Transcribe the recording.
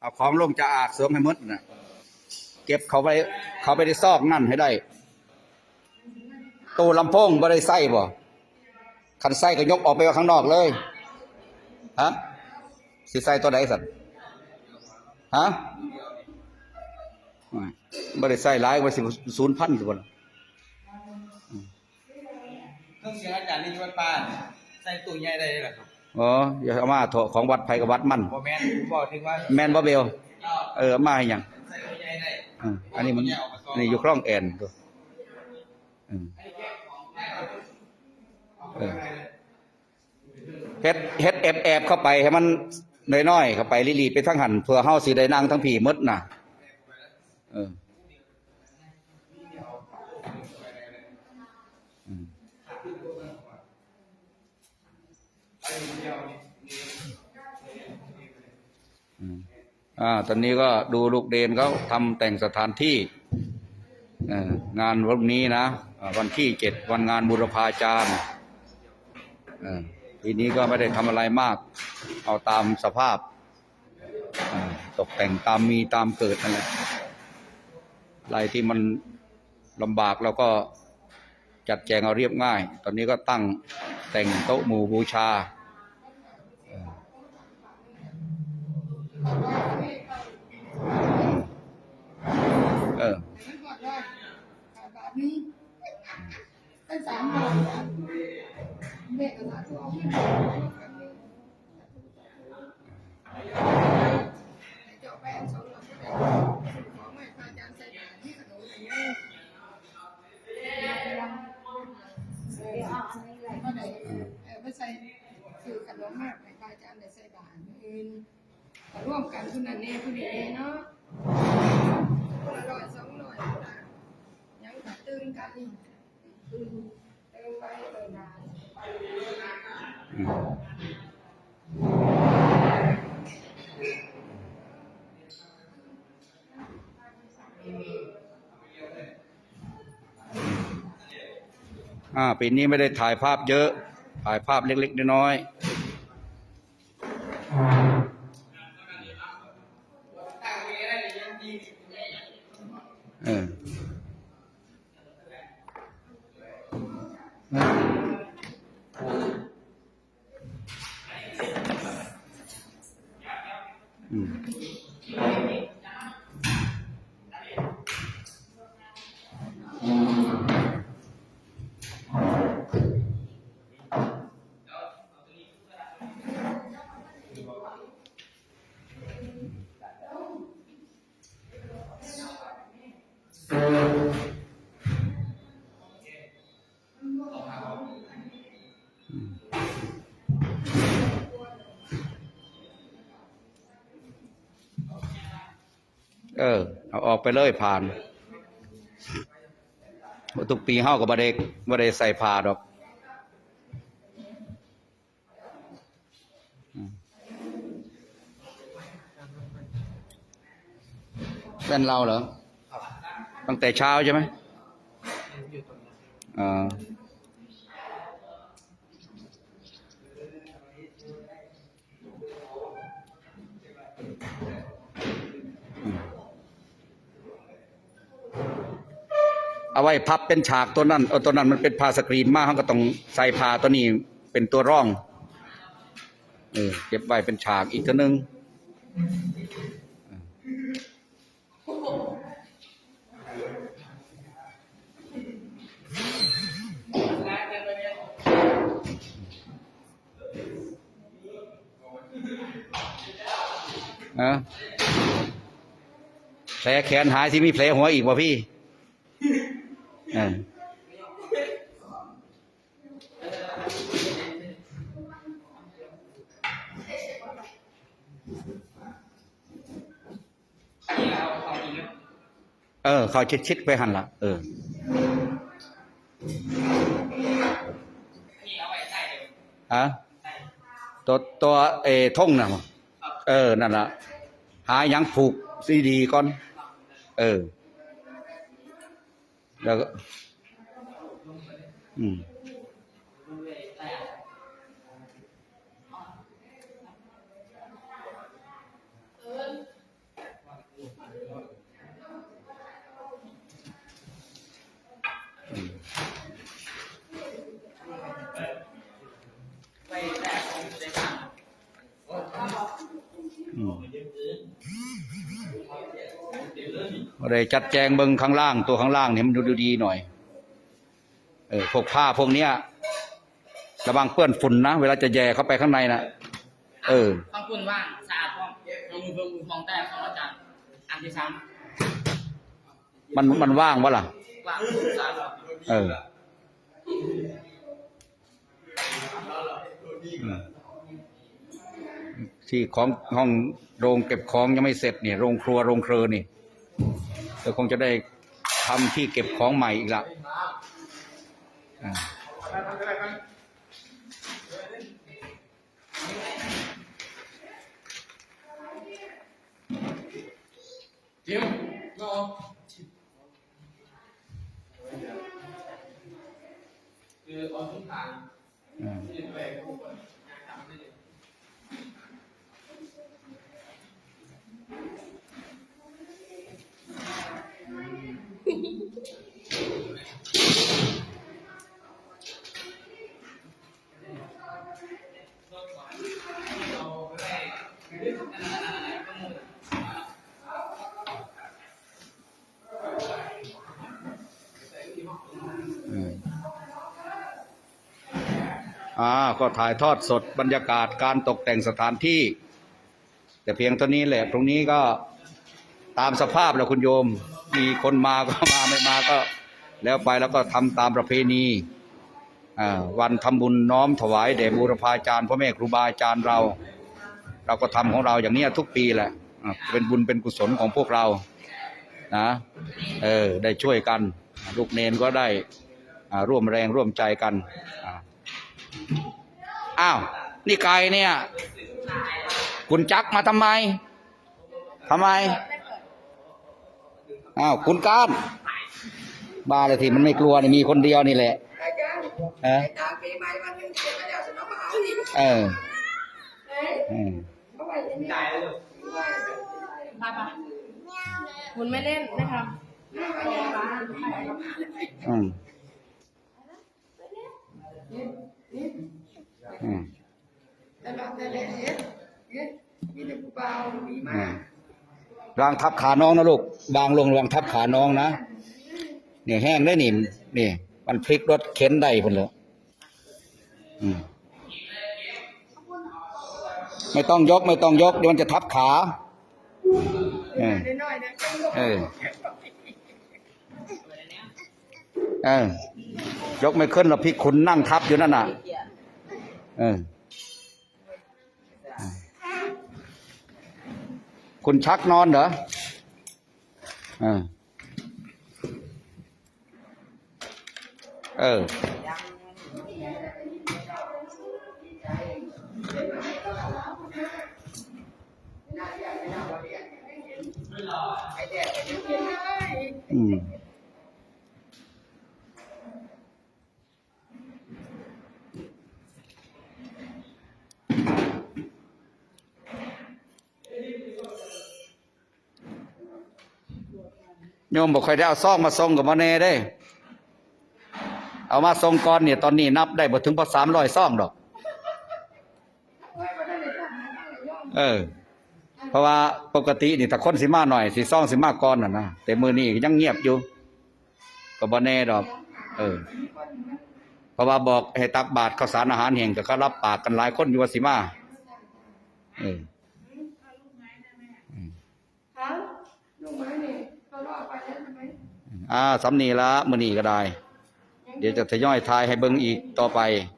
เอาของลงจะอากเสริมให้มดนะเก็บเขาไปเขาไปในซอกนั่นให้ได้ตู้ลำโพงบ่ได้ใส่บ่คันใส่ก็ยกออกไปข้างนอกเลยฮะสิใส่ตัวใดสัตว์ฮะบ่ได้ใส่หลายว่าสิศูนย์พันสิบ่ล่ะเครื่องเสียงอาจารย์นี่ที่วัดป่านใส่ตู้ใหญ่ได้หรือครับ อ๋ออย่าเอามาโถของวัดไผกับวัดมันบอแมนผมบอกถึงว่าแม่นบ่เบลเอาเออเอามาให้หยังใส่ตู้ใหญ่ได้อ่าอันนี้มันอันนี้อยู่คลองแอนตัวอืมเออเฮ็ดเฮ็ดแอบแอบเข้าไปให้มันน้อยๆเข้าไปลีๆไปทั้งหันเพื่อเฮาสิได้นั่งทั้งผีหมดน่ะเออ อ่าตอนนี้ก็ดูลูกเดนเขาทำแต่งสถานที่งานวันนี้นะ วันที่เจ็ดวันงานบุรพาจารย์อ่อทีนี้ก็ไม่ได้ทำอะไรมาก เอาตามสภาพ ตกแต่งตามมีตามเกิดนั่นแหละอะไรที่มันลำบากเราก็จัดแจงเอาเรียบง่าย ตอนนี้ก็ตั้งแต่งโต๊ะหมู่บูชา เออ ไม่หมดเลย ขาดบาทนึงเป็นสามบาทเด็กกับตัวเอาขึ้นเจาะแป้งสองหลังก็ได้ของไม่พาจานใส่บาทที่ขนมอย่างนี้ก็ได้เออไม่ใส่คือขนมมากให้พาจานใส่บาทอื่นร่วมกันคุณนันเน่คุณนี่เนาะ อืมอ่าปีนี้ไม่ได้ถ่ายภาพเยอะ ถ่ายภาพเล็ก ๆ น้อยๆเอออืม เออ เอาออกไปเลยผ่านทุกปีเฮากับบไดบ่ได้ใส่ผ้าดอกเป็นเราเหรอตั้งแต่เช้าใช่ไหมอ่า เอาไว้พับเป็นฉากตัวนั้นเออตัวนั้นมันเป็นผ้าสกรีนมากเขาก็ต้องใส่ผ้าตัวนี้เป็นตัวร่องเออเก็บไว้เป็นฉากอีกตัวหนึงนะแผลแขนหายที่มีแผลหัวอีกวะพี่ ออเออ เขาชิดๆไปหันละเออฮะตัวตัวเอท่งน่ะเออ นั่นละหายังผูกซีดีก่อน เออ แล้ อืมบ่ได้จัดแจงเบิ่งข้างล่างตัวข้างล่างเนี่ยมันดูดูดีหน่อย เออพวกผ้าพวกเนี้ยระวังเปื้อนฝุ่นนะเวลาจะแย่เข้าไปข้างในนะเออข้างคุณว่างสะอาดพร้อมลงมือเพิ่มมือฟองแต้มของอาจารย์อันที่สามมันมันว่างวะล่ะว่างสะอาดเอออืมที่ของห้องโรงเก็บของยังไม่เสร็จเนี่ยโรงครัวโรงเครือนี่ เดี๋ยวคงจะได้ทำที่เก็บของใหม่อีกละอ่า เดี๋ยวรอคือเอาทุกทาง อ่า อ่าก็ถ่ายทอดสดบรรยากาศการตกแต่งสถานที่ แต่เพียงเท่านี้แหละ ตรงนี้ก็ตามสภาพแล้วคุณโยม มีคนมาก็มาไม่มาก็ แล้วไปแล้วก็ทำตามประเพณีอ่าวันทำบุญน้อมถวายแด่บูรพาจารย์พ่อแม่ครูบาอาจารย์เรา เราก็ทำของเราอย่างเนี้ยทุกปีแหละอ่าเป็นบุญเป็นกุศลของพวกเรานะเออได้ช่วยกันลูกเนนก็ได้อ่าร่วมแรงร่วมใจกันอ่าอ้าวนี่ไก่เนี่ย คุณจักมาทำไมทำไมอ้าวคุณก้านบ้าเลยทีมันไม่กลัวนี่มีคนเดียวนี่แหละอาจารย์เออไอ้ตามปีใหม่วันหนึงเจ็ดแล้วฉันเอามาเอาอีกเออเอ้ยอืมเอาไว้ที่นี่จ่ายแล้วปาปะคุณไม่เล่นไม่ทไม่ไว้ในบ้านอืมนี่นี่อืมแต่ละแต่ละเฮ็ดเฮ็ดมีแต่ผู้เบามีมาอืกมวางทับขาน้องนะลูกวางลงวางทับขาน้องนะเนี่ยแห้งได้นี่นี่ มันพลิกรถเข็นได้พุ่นเลยอืม ไม่ต้องยกไม่ต้องยกเดี๋ยวมันจะทับขาเออเออเออยกไม่ขึ้นหรอกพี่ขุนนั่งทับอยู่นั่นน่ะ เออ คุณชักนอนเหรอเออ เออ อืมโยมบอกใครได้เอาซองมาส่งกับมาเน่ได้ เอามาส่งก่อนเนี่ยตอนนี้นับได้บ่ถึงพอสามร้อยซองดอกไว้ยอมเออ เพราะว่าปกตินี่ถ้าคนสิมาหน่อยสิซ่องสิมาก่อนน่ะนะแต่มือนี้ยังเงียบอยู่ก็บ่แน่ดอก เออ เพราะว่าบอกให้ตักบาตรข้าวสารอาหารแห่งก็เขารับปากกันหลายคนอยู่ว่าสิมาเออฮะลูกไม้นี่เขารอไปแล้วใช่ไหมอ่าสำนีละมื้อนี้ก็ได้ เดี๋ยวจะทยอยทายให้เบิ่งอีกต่อไปเ